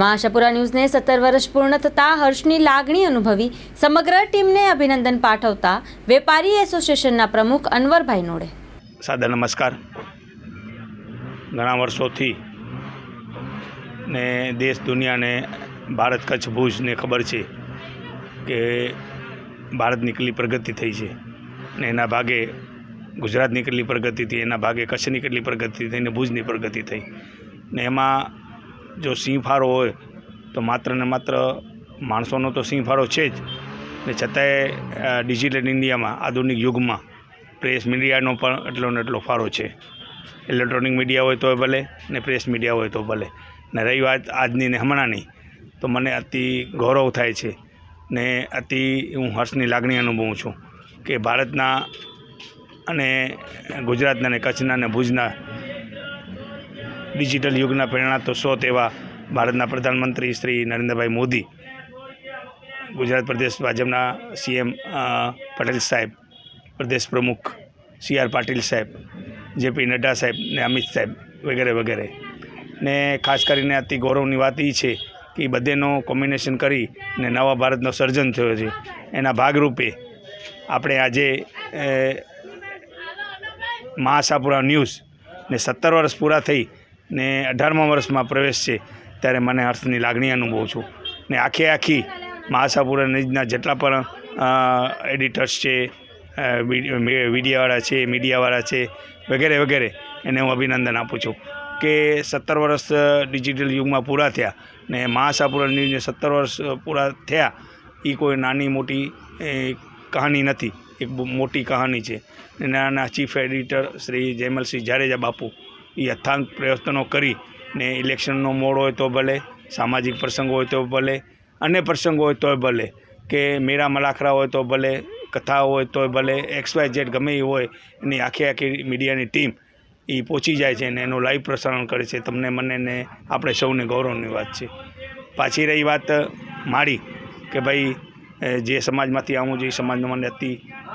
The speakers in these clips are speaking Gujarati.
મા ન્યૂઝને સત્તર વર્ષ પૂર્ણ થતાં હર્ષની લાગણી અનુભવી સમગ્ર ટીમને અભિનંદન પાઠવતા વેપારી એસોસિએશનના પ્રમુખ અનવરભાઈ નોડે. સાદા નમસ્કાર. ઘણા વર્ષોથી ને દેશ દુનિયાને ભારત કચ્છ ભુજને ખબર છે કે ભારતની કેટલી પ્રગતિ થઈ છે ને એના ભાગે ગુજરાતની કેટલી પ્રગતિ થઈ, એના ભાગે કચ્છની કેટલી પ્રગતિ થઈ ને ભુજની પ્રગતિ થઈ. ને એમાં જો સિંહ ફાળો હોય, તો માત્ર ને માત્ર માણસોનો તો સિંહ ફાળો છે જ. ને છતાંય ડિજિટલ ઇન્ડિયામાં, આધુનિક યુગમાં પ્રેસ મીડિયાનો પણ એટલો ને એટલો ફાળો છે. ઇલેક્ટ્રોનિક મીડિયા હોય તો ભલે, ને પ્રેસ મીડિયા હોય તો ભલે. ને રહી વાત આજની ને હમણાંની, તો મને અતિ ગૌરવ થાય છે, ને અતિ હું હર્ષની લાગણી અનુભવું છું, કે ભારતના અને ગુજરાતના ને કચ્છના ને ભુજના ડિજિટલ યુગના પ્રેરણા તો સ્ત્રોત તેવા ભારતના પ્રધાનમંત્રી શ્રી નરેન્દ્રભાઈ મોદી, ગુજરાત પ્રદેશ ભાજપના સીએમ પટેલ સાહેબ, પ્રદેશ પ્રમુખ સી આર પાટીલ સાહેબ જેપી નડ્ડા સાહેબ ને અમિત સાહેબ વગેરે વગેરે. ને ખાસ કરીને અતિ ગૌરવની વાત એ છે કે બધેનો કોમ્બિનેશન કરી ને નવા ભારતનો સર્જન થયો છે. એના ભાગરૂપે આપણે આજે મહાસાપુરા ન્યૂઝ ને સત્તર વર્ષ પૂરા થઈ ને અઢારમા વર્ષમાં પ્રવેશ છે, ત્યારે મને હર્ષની લાગણી અનુભવું છું. ને આખે આખી મા આશાપુરા ન્યૂઝના જેટલા પણ એડિટર્સ છે મીડિયાવાળા છે મીડિયાવાળા છે, વગેરે વગેરે, એને હું અભિનંદન આપું છું કે સત્તર વર્ષ ડિજિટલ યુગમાં પૂરા થયા ને મા ન્યૂઝને સત્તર વર્ષ પૂરા થયા એ કોઈ નાની, મોટી કહાની નથી. એક મોટી કહાની છે. નાના ચીફ એડિટર શ્રી જયમલસિંહ જાડેજા બાપુ અથાંગ પ્રયત્નો કરી ને ઇલેક્શનનો મોડ હોય તો ભલે, સામાજિક પ્રસંગ હોય તો ભલે, અન્ય પ્રસંગ હોય તોય ભલે, કે મેરા મલાખરા હોય તો ભલે, કથા હોય તોય ભલે, એક્સ વાય ઝેડ ગમે એ હોય, એની આખી આખી મીડિયાની ટીમ એ પહોંચી જાય છે ને એનું લાઈવ પ્રસારણ કરે છે. તમને મને ને આપણે સૌને ગૌરવની વાત છે. પાછી રહી વાત મારી, કે ભાઈ જે સમાજમાંથી આવું જે સમાજનો મને અતિ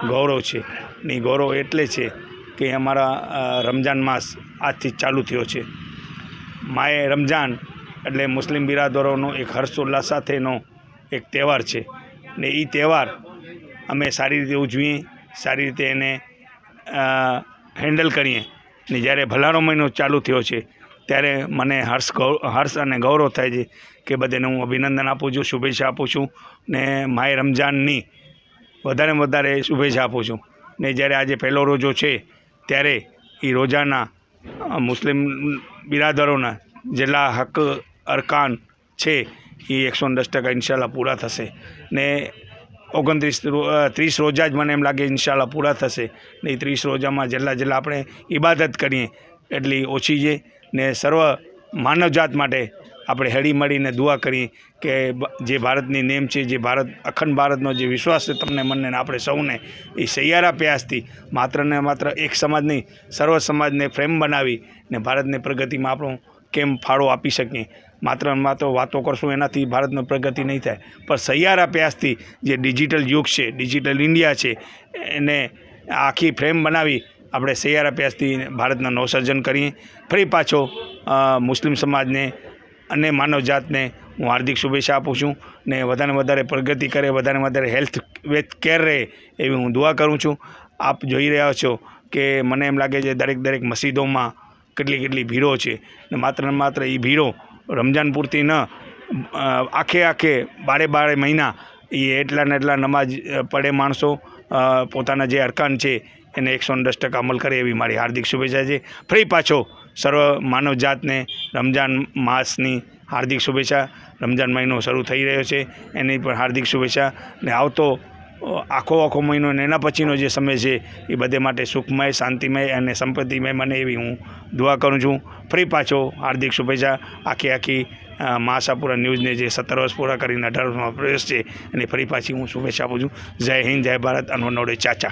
ગૌરવ છે ને ગૌરવ એટલે છે કે અમારા રમજાન માસ આજથી ચાલુ થયો છે. માએ રમજાન એટલે મુસ્લિમ બિરાદરોનો એક હર્ષોલ્લાસ સાથેનો એક તહેવાર છે. ને એ તહેવાર અમે સારી રીતે ઉજવીએ, સારી રીતે એને હેન્ડલ કરીએ. ને જ્યારે ભલાણો મહિનો ચાલુ થયો છે, ત્યારે મને હર્ષ ગૌ, હર્ષ અને ગૌરવ થાય છે કે બધાને હું અભિનંદન આપું છું, શુભેચ્છા આપું છું. ને માય રમજાનની વધારે વધારે શુભેચ્છા આપું છું. ને જ્યારે આજે પહેલો રોજો છે, ત્યારે એ રોજાના મુસ્લિમ બિરાદરોના જેટલા હક અરકાન છે, એ એકસો દસ ટકા ઇન્શાલ્લાહ પૂરા થશે. ને ઓગણત્રીસ ત્રીસ રોજા જ મને એમ લાગે ઇન્શાલ્લાહ પૂરા થશે. ને એ ત્રીસ રોજામાં જેટલા જેટલા આપણે ઇબાદત કરીએ, એટલી ઓછી છે. ને સર્વ માનવજાત માટે આપણે હળી મળીને દુઆ કરીએ કે જે ભારતની નેમ છે, જે ભારત, અખંડ ભારતનો જે વિશ્વાસ છે તમને મનને આપણે સૌને, એ સૈયારા પ્રયાસથી માત્ર ને માત્ર એક સમાજ નહીં, સર્વ સમાજને ફ્રેમ બનાવી ને ભારતની પ્રગતિમાં આપણો કેમ ફાળો આપી શકીએ. માત્ર માત્ર વાતો કરશું એનાથી ભારતની પ્રગતિ નહીં થાય. પણ સૈયારા પ્રયાસથી જે ડિજિટલ યુગ છે, ડિજિટલ ઇન્ડિયા છે, એને આખી ફ્રેમ બનાવી આપણે સૈયારા પ્રયાસથી ભારતનું નવસર્જન કરીએ. ફરી પાછો મુસ્લિમ સમાજને અને માનવજાતને હું હાર્દિક શુભેચ્છા આપું છું ને વધારે વધારે પ્રગતિ કરે, વધારે વધારે હેલ્થ વેથ કેર રહે એવી હું દુઆ કરું છું. આપ જોઈ રહ્યા છો કે મને એમ લાગે છે દરેક દરેક મસ્જિદોમાં કેટલી કેટલી ભીડો છે ને માત્ર ને માત્ર એ ભીડો રમજાન પૂરતી ન આખે આખે બારે બારે મહિના એ એટલા ને એટલા નમાજ પડે માણસો પોતાના જે અરકાન છે એને એકસો દસ ટકા અમલ કરે એવી મારી હાર્દિક શુભેચ્છા છે. ફરી પાછો સર્વ માનવજાતને રમજાન માસની હાર્દિક શુભેચ્છા. રમજાન મહિનો શરૂ થઈ રહ્યો છે. એની પણ હાર્દિક શુભેચ્છા. ને આવતો આખો આખો મહિનો ને એના પછીનો જે સમય છે, એ બધે માટે સુખમય, શાંતિમય અને સંપત્તિમય મને એવી હું દુઆ કરું છું. ફરી પાછો હાર્દિક શુભેચ્છા. આખી આખી માસાપુરા ન્યૂઝને જે સત્તર વર્ષ પૂરા કરીને અઢાર વર્ષમાં પ્રવેશ છે. અને ફરી પાછી હું શુભેચ્છા આપું છું. જય હિન્દ, જય ભારત. અનવર નવડે ચાચા.